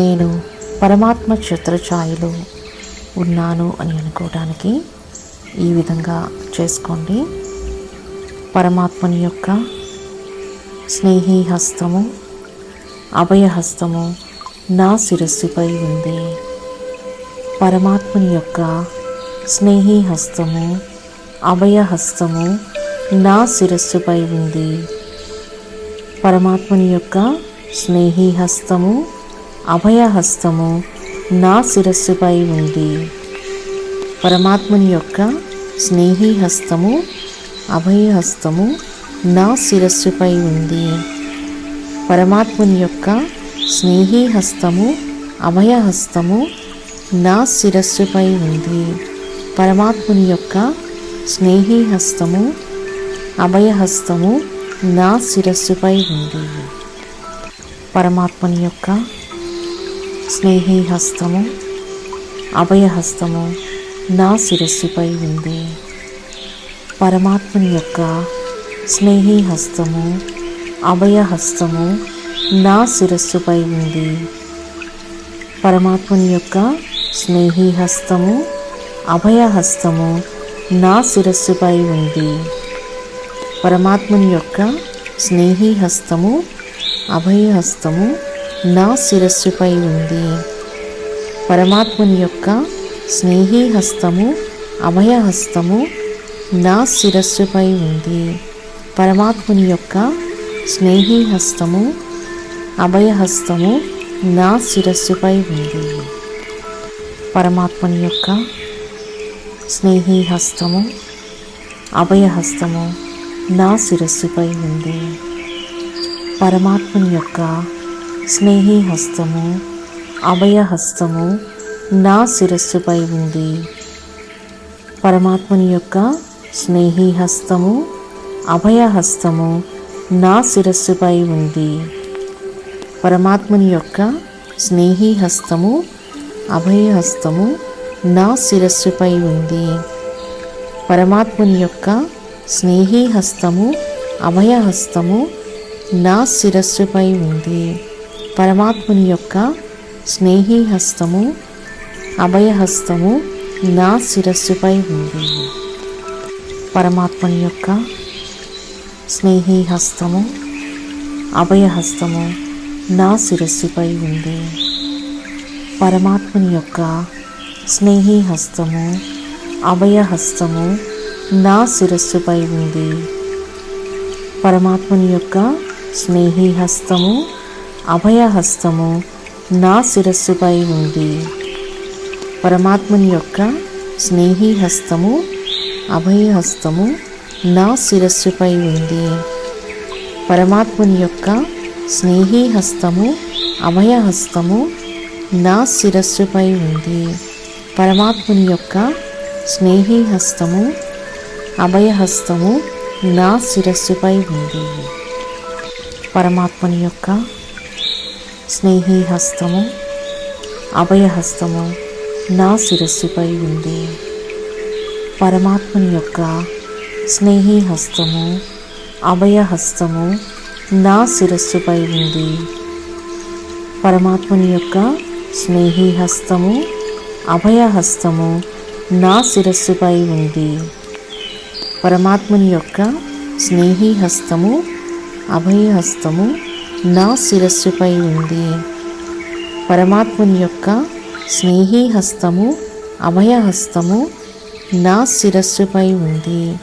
నేను పరమాత్మ ఛత్రఛాయలో ఉన్నాను అని అనుకోవడానికి ఈ విధంగా చేసుకోండి. పరమాత్మని యొక్క స్నేహి హస్తము అభయహస్తము నా శిరస్సుపై ఉంది. పరమాత్మని యొక్క స్నేహి హస్తము అభయహస్తము నా శిరస్సుపై ఉంది. పరమాత్మని యొక్క స్నేహి హస్తము అభయహస్తము నా శిరస్సుపై ఉంది. పరమాత్మని యొక్క స్నేహి హస్తము అభయహస్తము నా శిరస్సుపై ఉంది. పరమాత్మని యొక్క స్నేహి హస్తము అభయహస్తము నా శిరస్సుపై ఉంది. పరమాత్ముని యొక్క స్నేహి హస్తము అభయహస్తము నా శిరస్సుపై ఉంది. పరమాత్మని యొక్క స్నేహి హస్తము అభయహస్తము నా శిరస్సుపై ఉంది. పరమాత్మని యొక్క స్నేహి హస్తము అభయహస్తము నా శిరస్సుపై ఉంది. పరమాత్మని యొక్క స్నేహి హస్తము అభయహస్తము నా శిరస్సుపై ఉంది. పరమాత్మని యొక్క స్నేహి హస్తము అభయహస్తము నా శిరస్సుపై ఉంది. పరమాత్ముని యొక్క స్నేహి హస్తము అభయహస్తము నా శిరస్సుపై ఉంది. పరమాత్ముని యొక్క స్నేహి హస్తము అభయహస్తము నా శిరస్సుపై ఉంది. పరమాత్మని యొక్క స్నేహి హస్తము అభయహస్తము నా శిరస్సుపై ఉంది. పరమాత్మని యొక్క స్నేహి హస్తము అభయహస్తము నా శిరస్సుపై ఉంది. పరమాత్మని యొక్క స్నేహి హస్తము అభయహస్తము నా శిరస్సుపై ఉంది. పరమాత్మని యొక్క స్నేహి హస్తము అభయహస్తము నా శిరస్సుపై ఉంది. పరమాత్మని యొక్క స్నేహి హస్తము అభయహస్తము నా శిరస్సుపై ఉంది. పరమాత్ముని యొక్క స్నేహి హస్తము అభయహస్తము నా శిరస్సుపై ఉంది. పరమాత్మని యొక్క స్నేహి హస్తము అభయహస్తము నా శిరస్సుపై ఉంది. పరమాత్మని యొక్క స్నేహి హస్తము అభయహస్తము నా శిరస్సుపై ఉంది. పరమాత్మని యొక్క స్నేహి హస్తము అభయహస్తము నా శిరస్సుపై ఉంది. పరమాత్మని యొక్క స్నేహి హస్తము అభయహస్తము నా శిరస్సుపై ఉంది. పరమాత్మని యొక్క స్నేహి హస్తము అభయహస్తము నా శిరస్సుపై ఉంది. పరమాత్ముని యొక్క స్నేహి హస్తము అభయహస్తము నా శిరస్సుపై ఉంది. పరమాత్మని యొక్క స్నేహి హస్తము అభయహస్తము నా శిరస్సుపై ఉంది. పరమాత్మని యొక్క స్నేహి హస్తము అభయహస్తము నా శిరస్సుపై ఉంది. పరమాత్మని యొక్క స్నేహి హస్తము అభయహస్తము నా శిరస్సుపై ఉంది. పరమాత్మని యొక్క స్నేహి హస్తము అభయహస్తము నా శిరస్సుపై ఉంది. పరమాత్ముని యొక్క స్నేహి హస్తము అభయహస్తము నా శిరస్సుపై ఉంది.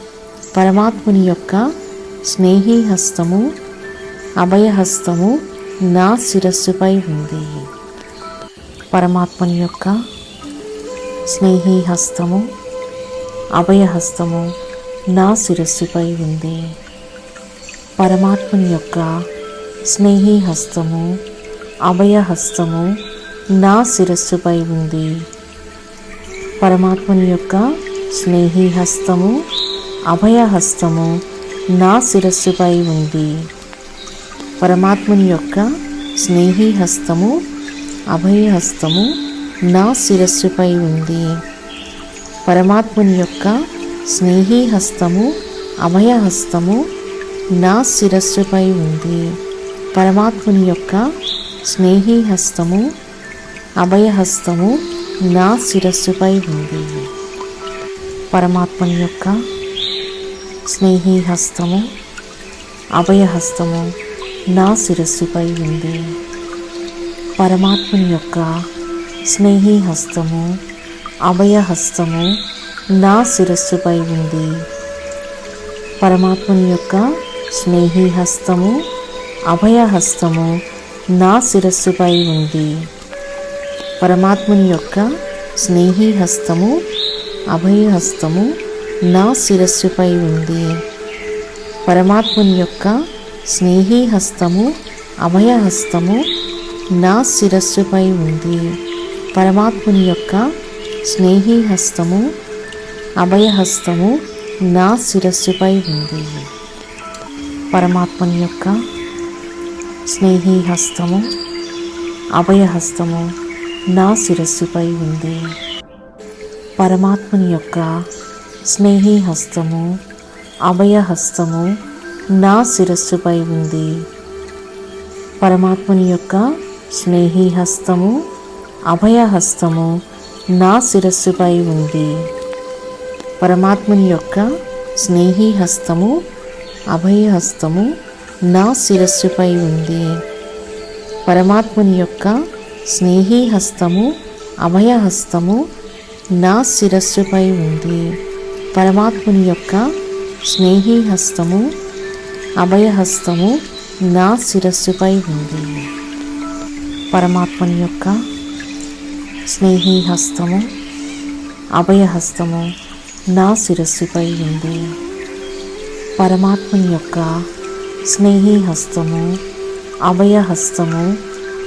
పరమాత్ముని యొక్క స్నేహి హస్తము అభయహస్తము నా శిరస్సుపై ఉంది. పరమాత్మని యొక్క స్నేహి హస్తము అభయహస్తము నా శిరస్సుపై ఉంది. పరమాత్మని యొక్క స్నేహి హస్తము అభయహస్తము నా శిరస్సుపై ఉంది. పరమాత్మని యొక్క స్నేహి హస్తము అభయహస్తము నా శిరస్సుపై ఉంది. పరమాత్మని యొక్క స్నేహి హస్తము అభయహస్తము నా శిరస్సుపై ఉంది. పరమాత్మని యొక్క స్నేహి హస్తము అభయహస్తము నా శిరస్సుపై ఉంది. పరమాత్ముని యొక్క స్నేహి హస్తము అభయహస్తము నా శిరస్సుపై ఉంది. పరమాత్మని యొక్క స్నేహి హస్తము అభయహస్తము నా శిరస్సుపై ఉంది. పరమాత్మని యొక్క స్నేహి హస్తము అభయహస్తము నా శిరస్సుపై ఉంది. పరమాత్మని యొక్క స్నేహి హస్తము అభయహస్తము నా శిరస్సుపై ఉంది. పరమాత్ముని యొక్క స్నేహి హస్తము అభయహస్తము నా శిరస్సుపై ఉంది. పరమాత్ముని యొక్క స్నేహి హస్తము అభయహస్తము నా శిరస్సుపై ఉంది. పరమాత్ముని యొక్క స్నేహి హస్తము అభయహస్తము నా శిరస్సుపై ఉంది. పరమాత్మని యొక్క స్నేహి హస్తము అభయహస్తము నా శిరస్సుపై ఉంది. పరమాత్మని యొక్క స్నేహి హస్తము అభయహస్తము నా శిరస్సుపై ఉంది. పరమాత్మని యొక్క స్నేహి హస్తము అభయహస్తము నా శిరస్సుపై ఉంది. పరమాత్మని యొక్క స్నేహి హస్తము అభయహస్తము నా శిరస్సుపై ఉంది. పరమాత్ముని యొక్క స్నేహి హస్తము అభయహస్తము నా శిరస్సుపై ఉంది. పరమాత్ముని యొక్క స్నేహి హస్తము అభయహస్తము నా శిరస్సుపై ఉంది. పరమాత్మని యొక్క స్నేహి హస్తము అభయహస్తము నా శిరస్సుపై ఉంది. పరమాత్మని యొక్క స్నేహి హస్తము అభయహస్తము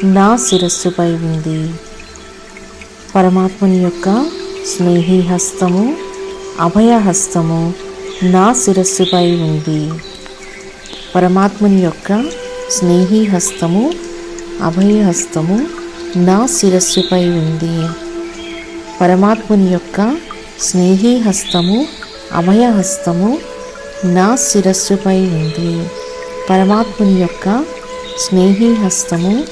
నా శిరస్సుపై ఉంది. పరమాత్మని యొక్క స్నేహి హస్తము అభయహస్తము నా శిరస్సుపై ఉంది. పరమాత్మని యొక్క స్నేహి హస్తము అభయహస్తము నా శిరస్సుపై ఉంది. పరమాత్మని యొక్క స్నేహి హస్తము అభయహస్తము నా శిరస్సుపై ఉంది. పరమాత్ముని యొక్క స్నేహి హస్తము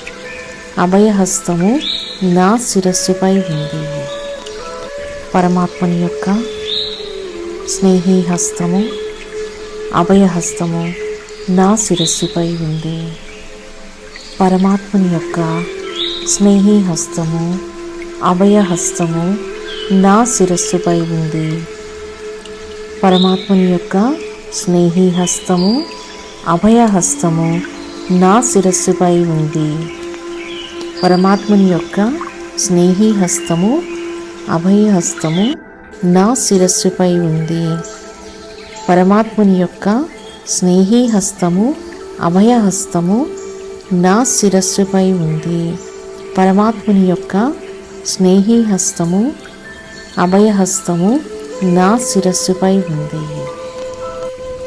అభయహస్తము నా శిరస్సుపై ఉంది. పరమాత్మని యొక్క స్నేహి హస్తము అభయహస్తము నా శిరస్సుపై ఉంది. పరమాత్మని యొక్క స్నేహి హస్తము అభయహస్తము నా శిరస్సుపై ఉంది. పరమాత్మని యొక్క స్నేహి హస్తము అభయహస్తము నా శిరస్సుపై ఉంది. పరమాత్మని యొక్క స్నేహి హస్తము అభయహస్తము నా శిరస్సుపై ఉంది. పరమాత్మని యొక్క స్నేహి హస్తము అభయహస్తము నా శిరస్సుపై ఉంది. పరమాత్ముని యొక్క స్నేహి హస్తము అభయహస్తము నా శిరస్సుపై ఉంది.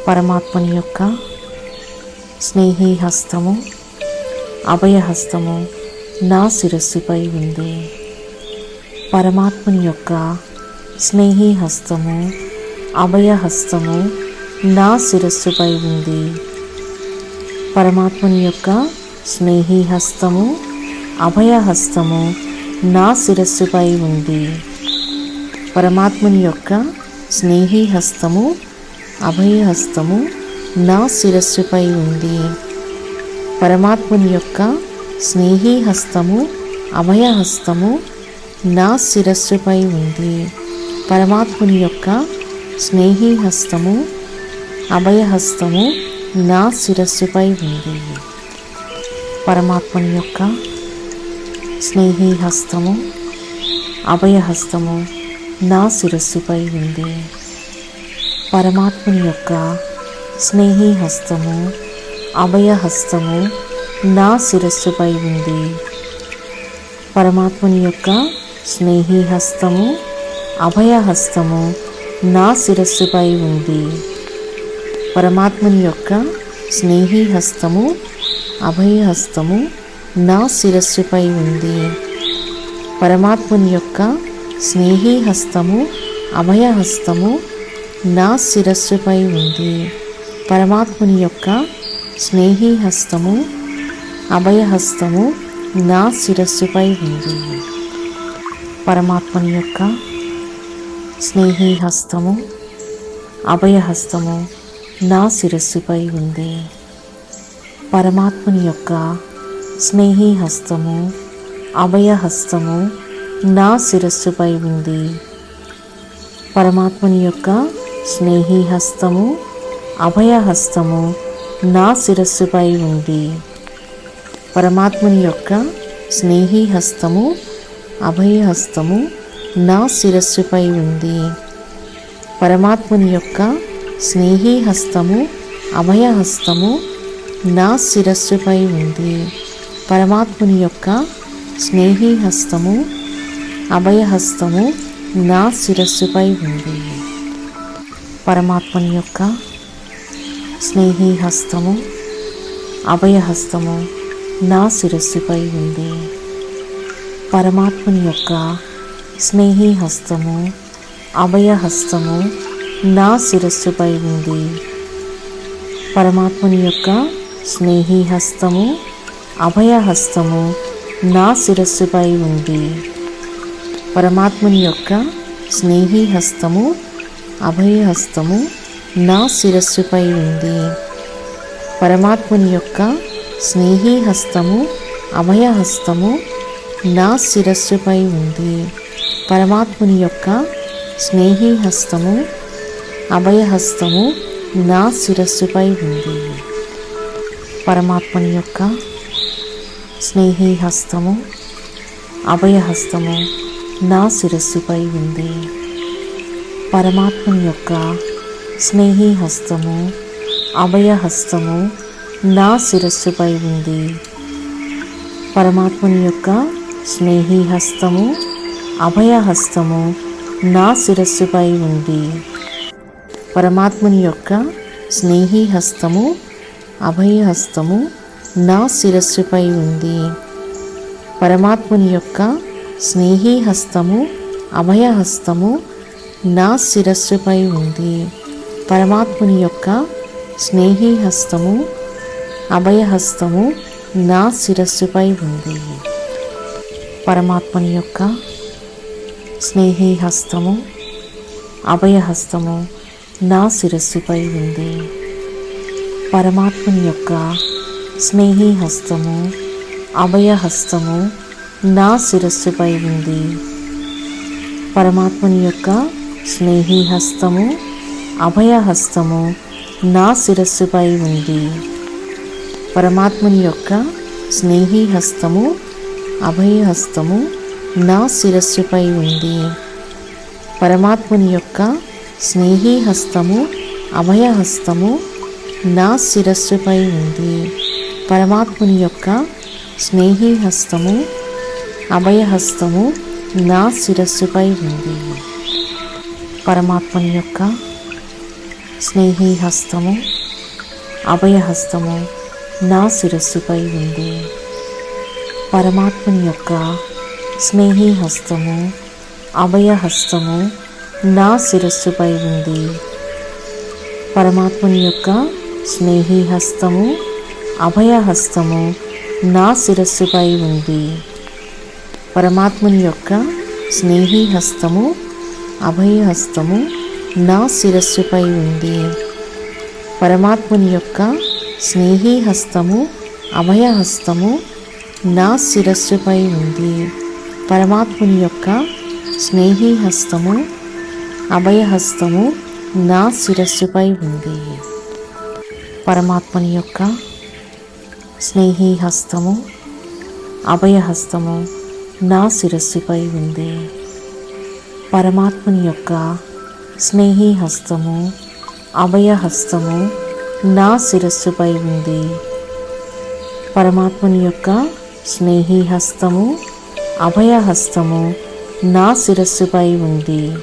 పరమాత్మని యొక్క స్నేహి హస్తము అభయహస్తము నా శిరస్సుపై ఉంది. పరమాత్మని యొక్క స్నేహి హస్తము అభయహస్తము నా శిరస్సుపై ఉంది. పరమాత్మని యొక్క స్నేహి హస్తము అభయహస్తము నా శిరస్సుపై ఉంది. పరమాత్మని యొక్క స్నేహి హస్తము అభయహస్తము నా శిరస్సుపై ఉంది. పరమాత్ముని యొక్క స్నేహి హస్తము అభయహస్తము నా శిరస్సుపై ఉంది. పరమాత్ముని యొక్క స్నేహి హస్తము అభయహస్తము నా శిరస్సుపై ఉంది. పరమాత్మని యొక్క స్నేహి హస్తము అభయహస్తము నా శిరస్సుపై ఉంది. పరమాత్మని యొక్క స్నేహి హస్తము అభయహస్తము నా శిరస్సుపై ఉంది. పరమాత్మని యొక్క స్నేహి హస్తము అభయహస్తము నా శిరస్సుపై ఉంది. పరమాత్మని యొక్క స్నేహి హస్తము అభయహస్తము నా శిరస్సుపై ఉంది. పరమాత్మని యొక్క స్నేహి హస్తము అభయహస్తము నా శిరస్సుపై ఉంది. పరమాత్ముని యొక్క స్నేహి హస్తము అభయహస్తము నా శిరస్సుపై ఉంది. పరమాత్మని యొక్క స్నేహి హస్తము అభయహస్తము నా శిరస్సుపై ఉంది. పరమాత్మని యొక్క స్నేహి హస్తము అభయహస్తము నా శిరస్సుపై ఉంది. పరమాత్మని యొక్క స్నేహి హస్తము అభయహస్తము నా శిరస్సుపై ఉంది. పరమాత్మని యొక్క స్నేహీ హస్తము అభయహస్తము నా శిరస్సుపై ఉంది. పరమాత్మని యొక్క స్నేహీ హస్తము అభయహస్తము నా శిరస్సుపై ఉంది. పరమాత్ముని యొక్క స్నేహీ హస్తము అభయహస్తము నా శిరస్సుపై ఉంది. పరమాత్మని యొక్క స్నేహిహస్తము అభయహస్తము నా శిరస్సుపై ఉంది. పరమాత్మని యొక్క స్నేహిహస్తము అభయహస్తము నా శిరస్సుపై ఉంది. పరమాత్మని యొక్క స్నేహిహస్తము అభయహస్తము నా శిరస్సుపై ఉంది. పరమాత్మని యొక్క స్నేహిహస్తము అభయహస్తము నా శిరస్సుపై ఉంది. పరమాత్ముని యొక్క స్నేహీ హస్తము అభయహస్తము నా శిరస్సుపై ఉంది. పరమాత్ముని యొక్క స్నేహీ హస్తము అభయహస్తము నా శిరస్సుపై ఉంది. పరమాత్మని యొక్క స్నేహీ హస్తము అభయహస్తము నా శిరస్సుపై ఉంది. పరమాత్మని యొక్క స్నేహి హస్తము అభయహస్తము నా శిరస్సుపై ఉంది. పరమాత్మని యొక్క స్నేహి హస్తము అభయహస్తము నా శిరస్సుపై ఉంది. పరమాత్మని యొక్క స్నేహి హస్తము అభయహస్తము నా శిరస్సుపై ఉంది. పరమాత్మని యొక్క స్నేహి హస్తము అభయహస్తము నా శిరస్సుపై ఉంది. పరమాత్ముని యొక్క స్నేహి హస్తము అభయహస్తము నా శిరస్సుపై ఉంది. పరమాత్మని యొక్క స్నేహి హస్తము అభయహస్తము నా శిరస్సుపై ఉంది. పరమాత్మని యొక్క స్నేహి హస్తము అభయహస్తము నా శిరస్సుపై ఉంది. పరమాత్మని యొక్క స్నేహి హస్తము అభయహస్తము నా శిరస్సుపై ఉంది. పరమాత్మని యొక్క స్నేహి హస్తము అభయహస్తము నా శిరస్సుపై ఉంది. పరమాత్మని యొక్క స్నేహి హస్తము అభయహస్తము నా శిరస్సుపై ఉంది. పరమాత్ముని యొక్క స్నేహి హస్తము అభయహస్తము నా శిరస్సుపై ఉంది. పరమాత్మని యొక్క స్నేహి హస్తము అభయహస్తము నా శిరస్సుపై ఉంది. పరమాత్మని యొక్క స్నేహి హస్తము అభయహస్తము నా శిరస్సుపై ఉంది. పరమాత్మని యొక్క స్నేహి హస్తము అభయహస్తము నా శిరస్సుపై ఉంది. పరమాత్మని యొక్క స్నేహి హస్తము అభయహస్తము నా శిరస్సుపై ఉంది. పరమాత్ముని యొక్క స్నేహీ హస్తము అభయహస్తము నా శిరస్సుపై ఉంది. పరమాత్ముని యొక్క స్నేహీ హస్తము అభయహస్తము నా శిరస్సుపై ఉంది. పరమాత్మని యొక్క స్నేహీ హస్తము అభయహస్తము నా శిరస్సుపై ఉంది. పరమాత్మని యొక్క స్నేహి హస్తము అభయహస్తము నా శిరస్సుపై ఉంది. పరమాత్మని యొక్క స్నేహి హస్తము అభయహస్తము నా శిరస్సుపై ఉంది.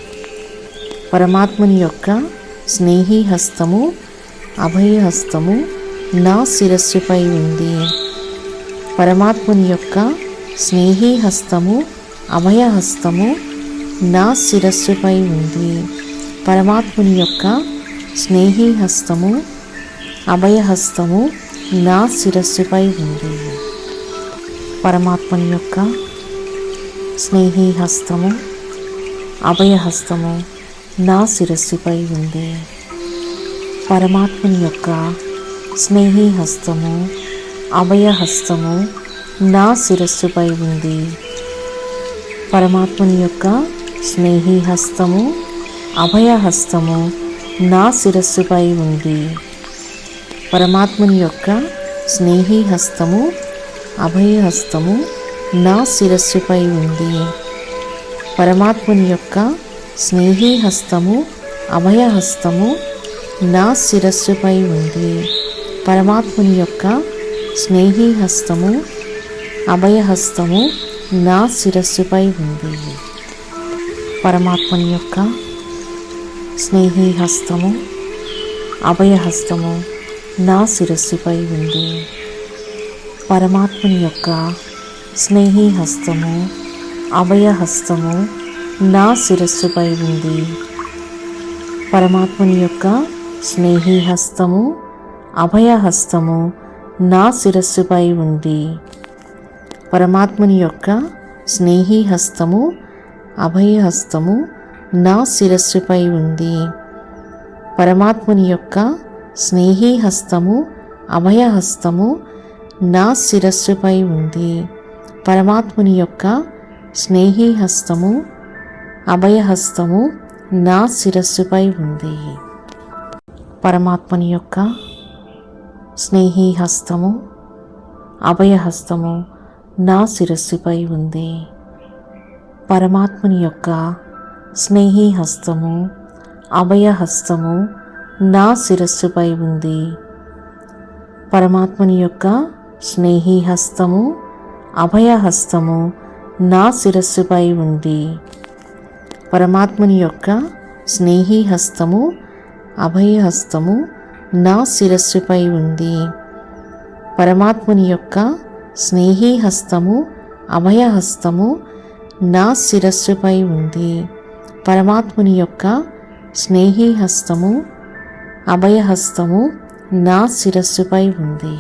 పరమాత్మని యొక్క స్నేహి హస్తము అభయహస్తము నా శిరస్సుపై ఉంది. పరమాత్మని యొక్క స్నేహి హస్తము అభయహస్తము నా శిరస్సుపై ఉంది. పరమాత్ముని యొక్క స్నేహి హస్తము అభయహస్తము నా శిరస్సుపై ఉంది. పరమాత్మని యొక్క స్నేహి హస్తము అభయహస్తము నా శిరస్సుపై ఉంది. పరమాత్మని యొక్క స్నేహి హస్తము అభయహస్తము నా శిరస్సుపై ఉంది. పరమాత్మని యొక్క స్నేహి హస్తము అభయహస్తము నా శిరస్సుపై ఉంది. పరమాత్మని యొక్క స్నేహి హస్తము అభయహస్తము నా శిరస్సుపై ఉంది. పరమాత్మని యొక్క స్నేహి హస్తము అభయహస్తము నా శిరస్సుపై ఉంది. పరమాత్మని యొక్క స్నేహి హస్తము అభయహస్తము నా శిరస్సుపై ఉంది. పరమాత్మని యొక్క స్నేహి హస్తము అభయహస్తము నా శిరస్సుపై ఉంది. పరమాత్మని యొక్క స్నేహి హస్తము అభయహస్తము నా శిరస్సుపై ఉంది. పరమాత్మని యొక్క స్నేహి హస్తము అభయహస్తము నా శిరస్సుపై ఉంది. పరమాత్మని యొక్క స్నేహి హస్తము అభయహస్తము నా శిరస్సుపై ఉంది. పరమాత్ముని యొక్క స్నేహి హస్తము అభయహస్తము నా శిరస్సుపై ఉంది. పరమాత్ముని యొక్క స్నేహి హస్తము అభయహస్తము నా శిరస్సుపై ఉంది. పరమాత్మని యొక్క స్నేహి హస్తము అభయహస్తము నా శిరస్సుపై ఉంది. పరమాత్మని యొక్క స్నేహి హస్తము అభయహస్తము నా శిరస్సుపై ఉంది. పరమాత్మని యొక్క స్నేహి హస్తము అభయహస్తము నా శిరస్సుపై ఉంది. పరమాత్మని యొక్క స్నేహి హస్తము అభయహస్తము నా శిరస్సుపై ఉంది. పరమాత్మని యొక్క స్నేహి హస్తము అభయహస్తము నా శిరస్సుపై ఉంది. పరమాత్ముని యొక్క స్నేహి హస్తము అభయహస్తము నా శిరస్సుపై ఉంది.